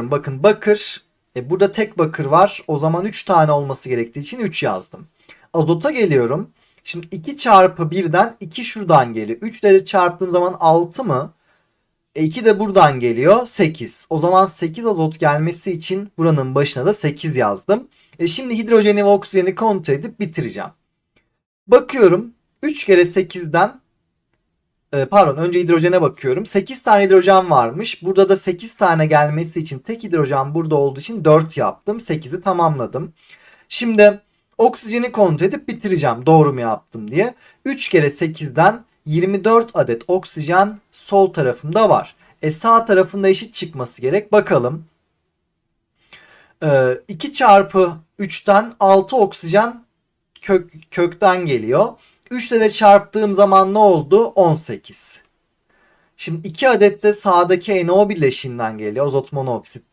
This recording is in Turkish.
Bakın bakır. E burada tek bakır var. O zaman 3 tane olması gerektiği için 3 yazdım. Azota geliyorum. Şimdi 2 çarpı 1'den 2 şuradan geliyor. 3 ile çarptığım zaman 6 mı? E 2 de buradan geliyor. 8. O zaman 8 azot gelmesi için buranın başına da 8 yazdım. E şimdi hidrojeni ve oksijeni kontrol edip bitireceğim. Bakıyorum. 3 kere 8'den e, pardon önce hidrojene bakıyorum. 8 tane hidrojen varmış. Burada da 8 tane gelmesi için tek hidrojen burada olduğu için 4 yaptım. 8'i tamamladım. Şimdi oksijeni kontrol edip bitireceğim. Doğru mu yaptım diye. 3 kere 8'den 24 adet oksijen sol tarafımda var. E sağ tarafında eşit çıkması gerek. Bakalım. E, 2 çarpı 3'ten 6 oksijen kök, kökten geliyor. 3 ile de çarptığım zaman ne oldu? 18. Şimdi 2 adet de sağdaki NO bileşiğinden geliyor. Azot monoksit